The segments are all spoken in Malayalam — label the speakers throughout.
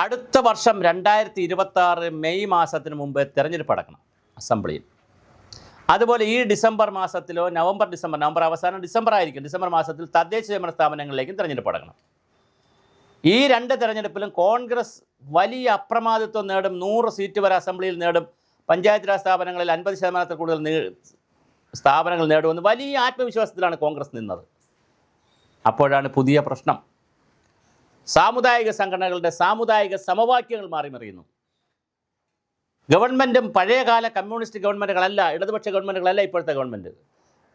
Speaker 1: അടുത്ത വർഷം രണ്ടായിരത്തി ഇരുപത്തി ആറ് മെയ് മാസത്തിന് മുമ്പ് തെരഞ്ഞെടുപ്പ് അടക്കണം അസംബ്ലിയിൽ. അതുപോലെ ഈ ഡിസംബർ മാസത്തിലോ നവംബർ ഡിസംബർ നവംബർ അവസാനം ഡിസംബർ ആയിരിക്കും. ഡിസംബർ മാസത്തിൽ തദ്ദേശ സ്വയംഭരണ സ്ഥാപനങ്ങളിലേക്കും തെരഞ്ഞെടുപ്പ് അടക്കണം. ഈ രണ്ട് തെരഞ്ഞെടുപ്പിലും കോൺഗ്രസ് വലിയ അപ്രമാദിത്വം നേടും നൂറ് സീറ്റ് വരെ അസംബ്ലിയിൽ നേടും പഞ്ചായത്ത് രാജ് സ്ഥാപനങ്ങളിൽ അൻപത് ശതമാനത്തിൽ കൂടുതൽ സ്ഥാപനങ്ങൾ നേടുമെന്ന് വലിയ ആത്മവിശ്വാസത്തിലാണ് കോൺഗ്രസ് നിന്നത്. അപ്പോഴാണ് പുതിയ പ്രശ്നം. സാമുദായിക സംഘടനകളുടെ സാമുദായിക സമവാക്യങ്ങൾ മാറിമറിയുന്നു ഗവൺമെന്റും പഴയകാല കമ്മ്യൂണിസ്റ്റ് ഗവൺമെന്റുകളല്ല ഇടതുപക്ഷ ഗവൺമെന്റുകളല്ല ഇപ്പോഴത്തെ ഗവൺമെന്റ്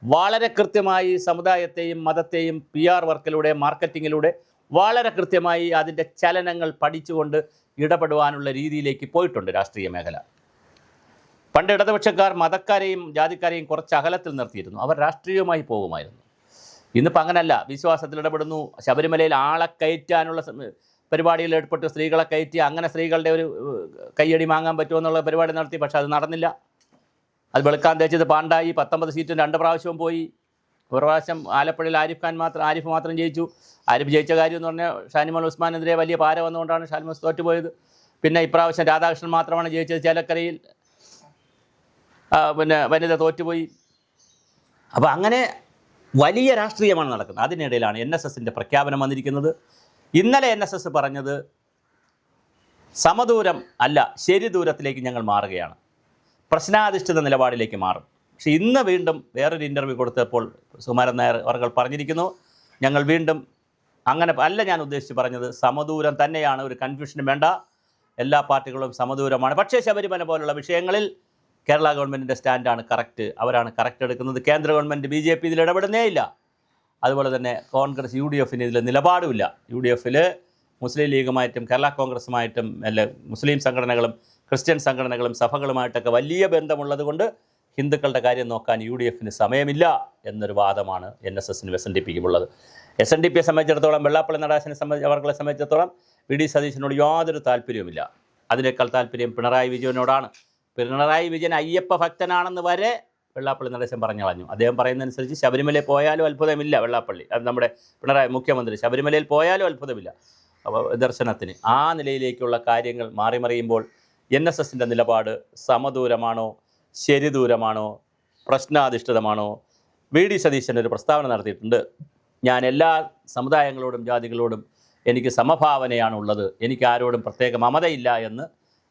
Speaker 1: വളരെ കൃത്യമായി സമുദായത്തെയും മതത്തെയും പി ആർ വർക്കിലൂടെ മാർക്കറ്റിങ്ങിലൂടെ വളരെ കൃത്യമായി അതിന്റെ ചലനങ്ങൾ പഠിച്ചുകൊണ്ട് ഇടപെടുവാനുള്ള രീതിയിലേക്ക് പോയിട്ടുണ്ട് രാഷ്ട്രീയ മേഖല. പണ്ട് ഇടതുപക്ഷക്കാർ മതക്കാരെയും ജാതിക്കാരെയും കുറച്ച് അകലത്തിൽ നിർത്തിയിരുന്നു. അവർ രാഷ്ട്രീയവുമായി പോകുമായിരുന്നു. ഇന്നിപ്പോൾ അങ്ങനല്ല. വിശ്വാസത്തിൽ ഇടപെടുന്നു. ശബരിമലയിൽ ആളെ കയറ്റാനുള്ള പരിപാടിയിൽ ഏർപ്പെട്ട് സ്ത്രീകളെ കയറ്റി അങ്ങനെ സ്ത്രീകളുടെ ഒരു കയ്യടി വാങ്ങാൻ പറ്റുമെന്നുള്ള പരിപാടി നടത്തി. പക്ഷെ അത് നടന്നില്ല. അത് വെളുക്കാൻ തേച്ചത് പാണ്ടായി. പത്തൊമ്പത് സീറ്റും രണ്ട് പ്രാവശ്യവും പോയി. ഒരു പ്രാവശ്യം ആലപ്പുഴയിൽ ആരിഫ് ഖാൻ മാത്രം ആരിഫ് മാത്രം ജയിച്ചു. ആരിഫ് ജയിച്ച കാര്യം എന്ന് പറഞ്ഞാൽ ഷാനിമോൾ ഉസ്മാനെതിരെ വലിയ പാര വന്നുകൊണ്ടാണ് ഷാനിമോൾ തോറ്റുപോയത്. പിന്നെ ഇപ്രാവശ്യം രാധാകൃഷ്ണൻ മാത്രമാണ് ജയിച്ചത് ചേലക്കരയിൽ. പിന്നെ വനിത തോറ്റുപോയി. അപ്പോൾ അങ്ങനെ വലിയ രാഷ്ട്രീയമാണ് നടക്കുന്നത്. അതിനിടയിലാണ് എൻ എസ് എസിന്റെ പ്രഖ്യാപനം വന്നിരിക്കുന്നത്. ഇന്നലെ എൻ എസ് എസ് പറഞ്ഞത് സമദൂരം അല്ല ശരി ദൂരത്തിലേക്ക് ഞങ്ങൾ മാറുകയാണ്. പ്രശ്നാധിഷ്ഠിത നിലപാടിലേക്ക് മാറും. പക്ഷേ ഇന്ന് വീണ്ടും വേറൊരു ഇന്റർവ്യൂ കൊടുത്തപ്പോൾ സുമാരൻ നായർ അവർ പറഞ്ഞിരിക്കുന്നു ഞങ്ങൾ വീണ്ടും അങ്ങനെ അല്ല ഞാൻ ഉദ്ദേശിച്ച് പറഞ്ഞത് സമദൂരം തന്നെയാണ് ഒരു കൺഫ്യൂഷനും വേണ്ട. എല്ലാ പാർട്ടികളും സമദൂരമാണ്. പക്ഷേ ശബരിമല പോലുള്ള വിഷയങ്ങളിൽ കേരള ഗവൺമെന്റിന്റെ സ്റ്റാൻഡാണ് കറക്റ്റ്. അവരാണ് കറക്റ്റ് എടുക്കുന്നത്. കേന്ദ്ര ഗവൺമെന്റ് ബി ജെ പി ഇതിൽ ഇടപെടുന്നേ ഇല്ല. അതുപോലെ തന്നെ കോൺഗ്രസ് യു ഡി എഫിന് ഇതിൽ നിലപാടുമില്ല. യു ഡി എഫിൽ മുസ്ലിം ലീഗുമായിട്ടും കേരള കോൺഗ്രസുമായിട്ടും അല്ല മുസ്ലിം സംഘടനകളും ക്രിസ്ത്യൻ സംഘടനകളും സഭകളുമായിട്ടൊക്കെ വലിയ ബന്ധമുള്ളതുകൊണ്ട് ഹിന്ദുക്കളുടെ കാര്യം നോക്കാൻ യു ഡി എഫിന് സമയമില്ല എന്നൊരു വാദമാണ് എൻ എസ് എസിനും എസ് എൻ ഡി പിക്കും ഉള്ളത് എസ് എൻ ഡി പിയെ സംബന്ധിച്ചിടത്തോളം വെള്ളാപ്പള്ളി നടരാശനെ സംബന്ധിച്ച് അവർകളെ സംബന്ധിച്ചിടത്തോളം വി ഡി സതീശനോട് യാതൊരു താല്പര്യവുമില്ല. അതിനേക്കാൾ താല്പര്യം പിണറായി വിജയനോടാണ്. പിണറായി വിജയൻ അയ്യപ്പ ഭക്തനാണെന്ന് വരെ വെള്ളാപ്പള്ളി നടേശൻ പറഞ്ഞു കളഞ്ഞു അദ്ദേഹം പറയുന്നതനുസരിച്ച് ശബരിമലയിൽ പോയാലും അത്ഭുതമില്ല വെള്ളാപ്പള്ളി. നമ്മുടെ പിണറായി മുഖ്യമന്ത്രി ശബരിമലയിൽ പോയാലും അത്ഭുതമില്ല ദർശനത്തിന്. ആ നിലയിലേക്കുള്ള കാര്യങ്ങൾ മാറി മറിയുമ്പോൾ എൻ എസ് എസിന്റെ നിലപാട് സമദൂരമാണോ ശരിദൂരമാണോ പ്രശ്നാധിഷ്ഠിതമാണോ? വി. ഡി. സതീശൻ ഒരു പ്രസ്താവന നടത്തിയിട്ടുണ്ട്. ഞാൻ എല്ലാ സമുദായങ്ങളോടും ജാതികളോടും എനിക്ക് സമഭാവനയാണുള്ളത്. എനിക്ക് ആരോടും പ്രത്യേക മമതയില്ല എന്ന്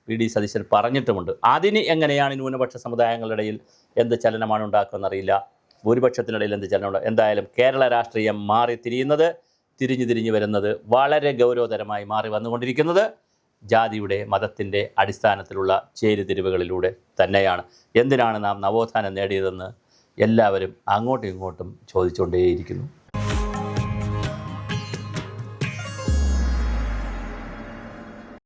Speaker 1: വി ഡി സതീശൻ പറഞ്ഞിട്ടുമുണ്ട്. അതിന് എങ്ങനെയാണ് ന്യൂനപക്ഷ സമുദായങ്ങളുടെ ഇടയിൽ എന്ത് ചലനമാണ് ഉണ്ടാക്കുന്നറിയില്ല. ഭൂരിപക്ഷത്തിനിടയിൽ എന്ത് ചലനം എന്തായാലും കേരള രാഷ്ട്രീയം മാറി തിരിയുന്നത് തിരിഞ്ഞു തിരിഞ്ഞു വരുന്നത് വളരെ ഗൗരവതരമായി മാറി വന്നുകൊണ്ടിരിക്കുന്നത് ജാതിയുടെ മതത്തിന്റെ അടിസ്ഥാനത്തിലുള്ള ചേരുതിരിവുകളിലൂടെ തന്നെയാണ്. എന്തിനാണ് നാം നവോത്ഥാനം നേടിയതെന്ന് എല്ലാവരും അങ്ങോട്ടും ഇങ്ങോട്ടും ചോദിച്ചുകൊണ്ടേയിരിക്കുന്നു.